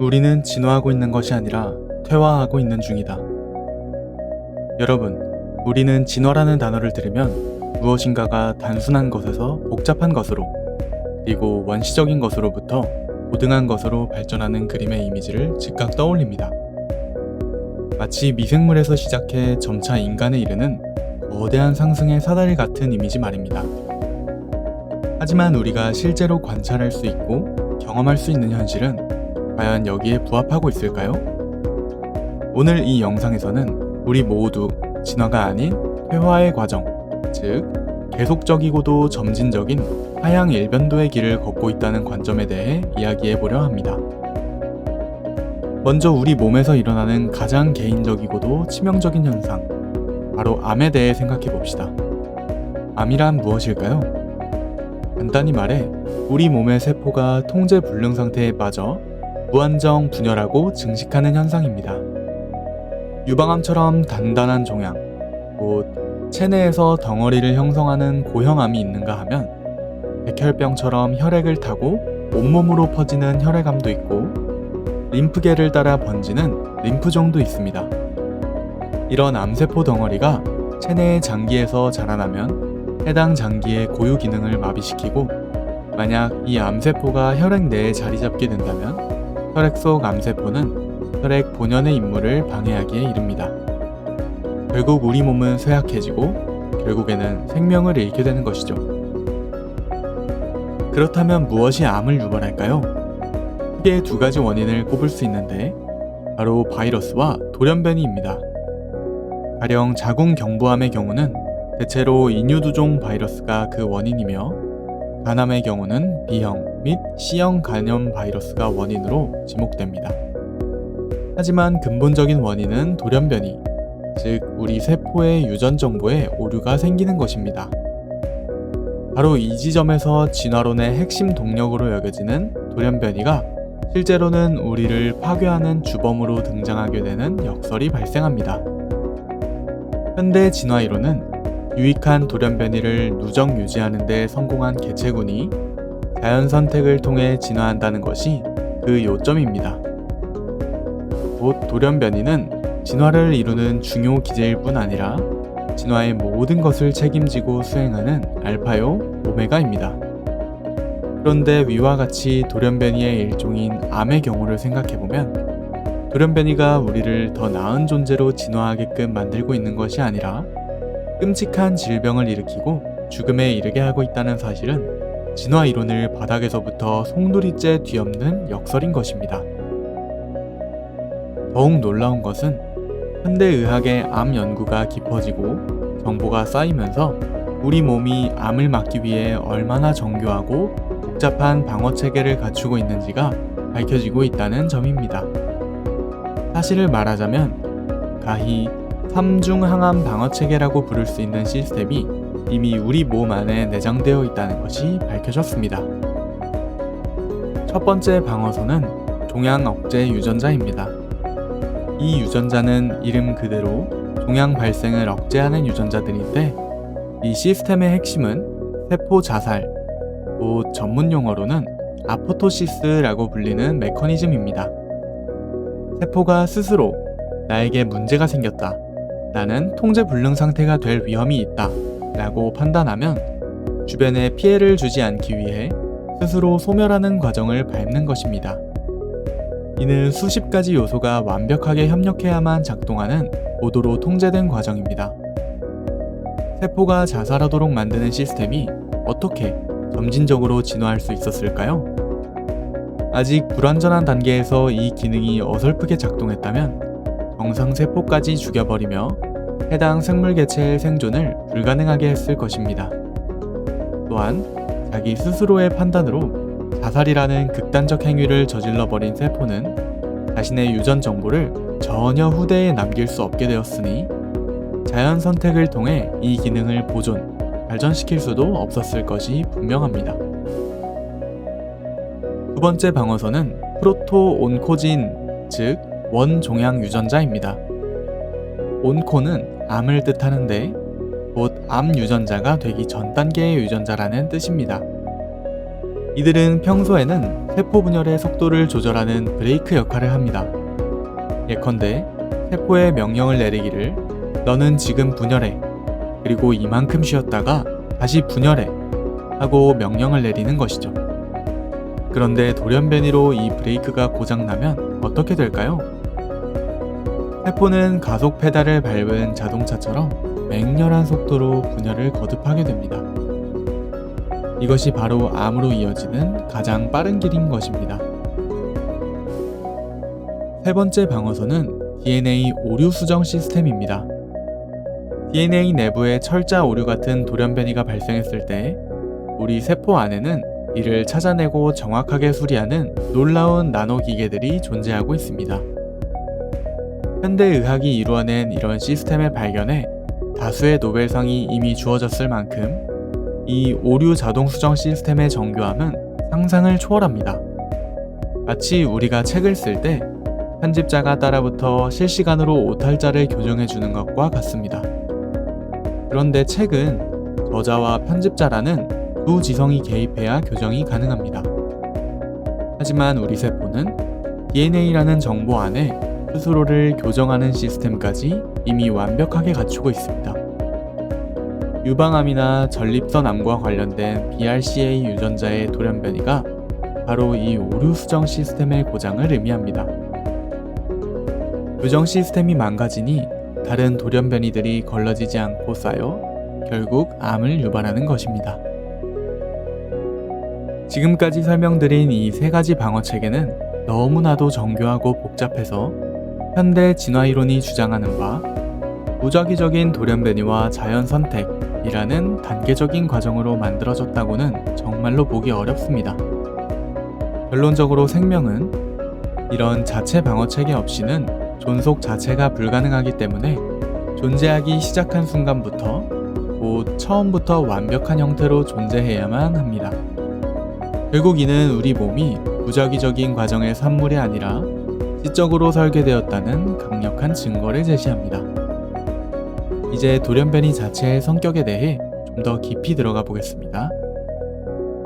우리는 진화하고 있는 것이 아니라 퇴화하고 있는 중이다. 여러분, 우리는 진화라는 단어를 들으면 무엇인가가 단순한 것에서 복잡한 것으로, 그리고 원시적인 것으로부터 고등한 것으로 발전하는 그림의 이미지를 즉각 떠올립니다. 마치 미생물에서 시작해 점차 인간에 이르는 거대한 상승의 사다리 같은 이미지 말입니다. 하지만 우리가 실제로 관찰할 수 있고 경험할 수 있는 현실은 과연 여기에 부합하고 있을까요? 오늘 이 영상에서는 우리 모두 진화가 아닌 퇴화의 과정, 즉 계속적이고도 점진적인 하향 일변도의 길을 걷고 있다는 관점에 대해 이야기해 보려 합니다. 먼저 우리 몸에서 일어나는 가장 개인적이고도 치명적인 현상, 바로 암에 대해 생각해 봅시다. 암이란 무엇일까요? 간단히 말해, 우리 몸의 세포가 통제 불능 상태에 빠져 무한정 분열하고 증식하는 현상입니다. 유방암처럼 단단한 종양, 곧 체내에서 덩어리를 형성하는 고형암이 있는가 하면 백혈병처럼 혈액을 타고 온몸으로 퍼지는 혈액암도 있고 림프계를 따라 번지는 림프종도 있습니다. 이런 암세포 덩어리가 체내의 장기에서 자라나면 해당 장기의 고유 기능을 마비시키고 만약 이 암세포가 혈액 내에 자리 잡게 된다면 혈액 속 암세포는 혈액 본연의 임무를 방해하기에 이릅니다. 결국 우리 몸은 쇠약해지고 결국에는 생명을 잃게 되는 것이죠. 그렇다면 무엇이 암을 유발할까요? 크게 두 가지 원인을 꼽을 수 있는데 바로 바이러스와 돌연변이입니다. 가령 자궁경부암의 경우는 대체로 인유두종 바이러스가 그 원인이며 간암의 경우는 B형 및 C형 간염 바이러스가 원인으로 지목됩니다. 하지만 근본적인 원인은 돌연변이, 즉 우리 세포의 유전 정보에 오류가 생기는 것입니다. 바로 이 지점에서 진화론의 핵심 동력으로 여겨지는 돌연변이가 실제로는 우리를 파괴하는 주범으로 등장하게 되는 역설이 발생합니다. 현대 진화 이론은 유익한 돌연변이를 누적 유지하는 데 성공한 개체군이 자연 선택을 통해 진화한다는 것이 그 요점입니다. 곧 돌연변이는 진화를 이루는 중요 기제일 뿐 아니라 진화의 모든 것을 책임지고 수행하는 알파요 오메가입니다. 그런데 위와 같이 돌연변이의 일종인 암의 경우를 생각해보면 돌연변이가 우리를 더 나은 존재로 진화하게끔 만들고 있는 것이 아니라 끔찍한 질병을 일으키고 죽음에 이르게 하고 있다는 사실은 진화 이론을 바닥에서부터 송두리째 뒤엎는 역설인 것입니다. 더욱 놀라운 것은 현대 의학의 암 연구가 깊어지고 정보가 쌓이면서 우리 몸이 암을 막기 위해 얼마나 정교하고 복잡한 방어 체계를 갖추고 있는지가 밝혀지고 있다는 점입니다. 사실을 말하자면 가히 삼중 항암 방어 체계라고 부를 수 있는 시스템이 이미 우리 몸 안에 내장되어 있다는 것이 밝혀졌습니다. 첫 번째 방어소는 종양 억제 유전자입니다. 이 유전자는 이름 그대로 종양 발생을 억제하는 유전자들인데 이 시스템의 핵심은 세포 자살, 또 전문 용어로는 아포토시스라고 불리는 메커니즘입니다. 세포가 스스로 나에게 문제가 생겼다. 나는 통제 불능 상태가 될 위험이 있다. 라고 판단하면 주변에 피해를 주지 않기 위해 스스로 소멸하는 과정을 밟는 것입니다. 이는 수십 가지 요소가 완벽하게 협력해야만 작동하는 고도로 통제된 과정입니다. 세포가 자살하도록 만드는 시스템이 어떻게 점진적으로 진화할 수 있었을까요? 아직 불완전한 단계에서 이 기능이 어설프게 작동했다면 정상 세포까지 죽여버리며 해당 생물 개체의 생존을 불가능하게 했을 것입니다. 또한 자기 스스로의 판단으로 자살이라는 극단적 행위를 저질러 버린 세포는 자신의 유전 정보를 전혀 후대에 남길 수 없게 되었으니 자연 선택을 통해 이 기능을 보존, 발전시킬 수도 없었을 것이 분명합니다. 두 번째 방어선은 프로토 온코진, 즉 원종양 유전자입니다. 온코는 암을 뜻하는데 곧 암 유전자가 되기 전 단계의 유전자라는 뜻입니다. 이들은 평소에는 세포 분열의 속도를 조절하는 브레이크 역할을 합니다. 예컨대 세포에 명령을 내리기를 너는 지금 분열해. 그리고 이만큼 쉬었다가 다시 분열해. 하고 명령을 내리는 것이죠. 그런데 돌연변이로 이 브레이크가 고장나면 어떻게 될까요? 세포는 가속 페달을 밟은 자동차처럼 맹렬한 속도로 분열을 거듭하게 됩니다. 이것이 바로 암으로 이어지는 가장 빠른 길인 것입니다. 세 번째 방어선은 DNA 오류 수정 시스템입니다. DNA 내부에 철자 오류 같은 돌연변이가 발생했을 때 우리 세포 안에는 이를 찾아내고 정확하게 수리하는 놀라운 나노 기계들이 존재하고 있습니다. 현대 의학이 이루어낸 이런 시스템의 발견에 다수의 노벨상이 이미 주어졌을 만큼 이 오류 자동 수정 시스템의 정교함은 상상을 초월합니다. 마치 우리가 책을 쓸 때 편집자가 따라붙어 실시간으로 오탈자를 교정해 주는 것과 같습니다. 그런데 책은 저자와 편집자라는 두 지성이 개입해야 교정이 가능합니다. 하지만 우리 세포는 DNA라는 정보 안에 스스로를 교정하는 시스템까지 이미 완벽하게 갖추고 있습니다. 유방암이나 전립선암과 관련된 BRCA 유전자의 돌연변이가 바로 이 오류 수정 시스템의 고장을 의미합니다. 교정 시스템이 망가지니 다른 돌연변이들이 걸러지지 않고 쌓여 결국 암을 유발하는 것입니다. 지금까지 설명드린 이 세 가지 방어 체계는 너무나도 정교하고 복잡해서 현대 진화 이론이 주장하는 바 무작위적인 돌연변이와 자연 선택이라는 단계적인 과정으로 만들어졌다고는 정말로 보기 어렵습니다. 결론적으로 생명은 이런 자체 방어 체계 없이는 존속 자체가 불가능하기 때문에 존재하기 시작한 순간부터 곧 처음부터 완벽한 형태로 존재해야만 합니다. 결국 이는 우리 몸이 무작위적인 과정의 산물이 아니라 지적으로 설계되었다는 강력한 증거를 제시합니다. 이제 돌연변이 자체의 성격에 대해 좀 더 깊이 들어가 보겠습니다.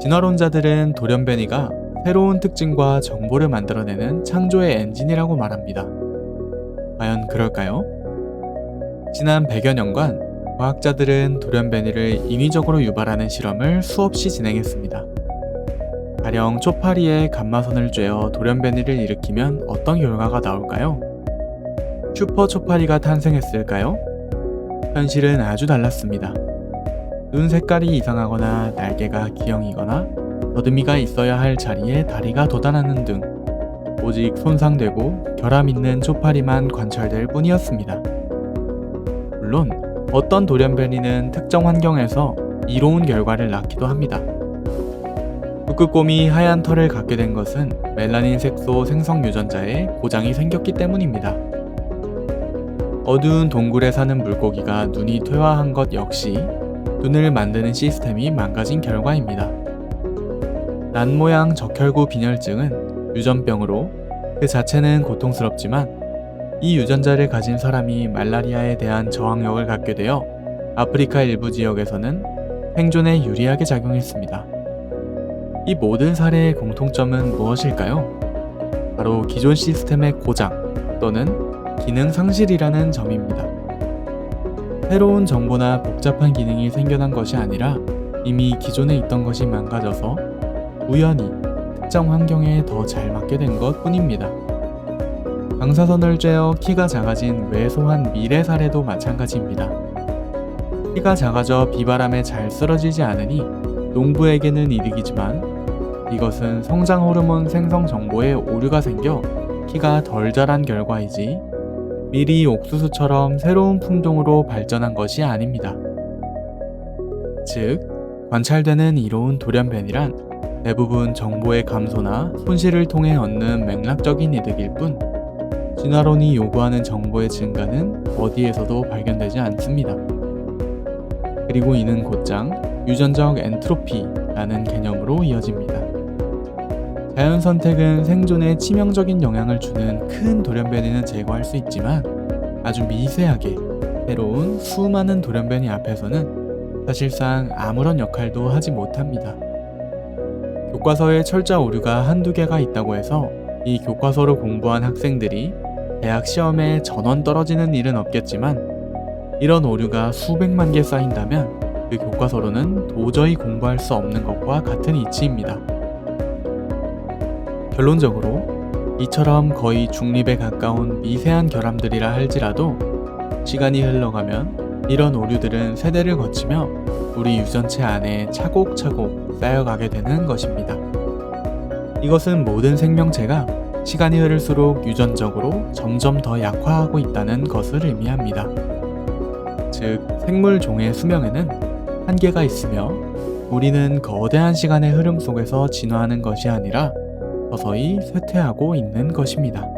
진화론자들은 돌연변이가 새로운 특징과 정보를 만들어내는 창조의 엔진이라고 말합니다. 과연 그럴까요? 지난 100여 년간 과학자들은 돌연변이를 인위적으로 유발하는 실험을 수없이 진행했습니다. 가령 초파리에 감마선을 쬐어 돌연변이를 일으키면 어떤 결과가 나올까요? 슈퍼 초파리가 탄생했을까요? 현실은 아주 달랐습니다. 눈 색깔이 이상하거나 날개가 기형이거나 더듬이가 있어야 할 자리에 다리가 돋아나는 등 오직 손상되고 결함 있는 초파리만 관찰될 뿐이었습니다. 물론 어떤 돌연변이는 특정 환경에서 이로운 결과를 낳기도 합니다. 북극곰이 하얀 털을 갖게 된 것은 멜라닌 색소 생성 유전자에 고장이 생겼기 때문입니다. 어두운 동굴에 사는 물고기가 눈이 퇴화한 것 역시 눈을 만드는 시스템이 망가진 결과입니다. 난 모양 적혈구 빈혈증은 유전병으로 그 자체는 고통스럽지만 이 유전자를 가진 사람이 말라리아에 대한 저항력을 갖게 되어 아프리카 일부 지역에서는 생존에 유리하게 작용했습니다. 이 모든 사례의 공통점은 무엇일까요? 바로 기존 시스템의 고장 또는 기능 상실이라는 점입니다. 새로운 정보나 복잡한 기능이 생겨난 것이 아니라 이미 기존에 있던 것이 망가져서 우연히 특정 환경에 더 잘 맞게 된 것 뿐입니다. 방사선을 쬐어 키가 작아진 왜소한 미래 사례도 마찬가지입니다. 키가 작아져 비바람에 잘 쓰러지지 않으니 농부에게는 이득이지만 이것은 성장 호르몬 생성 정보에 오류가 생겨 키가 덜 자란 결과이지 미리 옥수수처럼 새로운 품종으로 발전한 것이 아닙니다. 즉, 관찰되는 이로운 돌연변이란 대부분 정보의 감소나 손실을 통해 얻는 맥락적인 이득일 뿐, 진화론이 요구하는 정보의 증가는 어디에서도 발견되지 않습니다. 그리고 이는 곧장 유전적 엔트로피라는 개념으로 이어집니다. 자연 선택은 생존에 치명적인 영향을 주는 큰 돌연변이는 제거할 수 있지만 아주 미세하게 새로운 수많은 돌연변이 앞에서는 사실상 아무런 역할도 하지 못합니다. 교과서에 철자 오류가 한두 개가 있다고 해서 이 교과서를 공부한 학생들이 대학 시험에 전원 떨어지는 일은 없겠지만 이런 오류가 수백만 개 쌓인다면 그 교과서로는 도저히 공부할 수 없는 것과 같은 이치입니다. 결론적으로 이처럼 거의 중립에 가까운 미세한 결함들이라 할지라도 시간이 흘러가면 이런 오류들은 세대를 거치며 우리 유전체 안에 차곡차곡 쌓여가게 되는 것입니다. 이것은 모든 생명체가 시간이 흐를수록 유전적으로 점점 더 약화하고 있다는 것을 의미합니다. 즉, 생물 종의 수명에는 한계가 있으며 우리는 거대한 시간의 흐름 속에서 진화하는 것이 아니라 서서히 쇠퇴하고 있는 것입니다.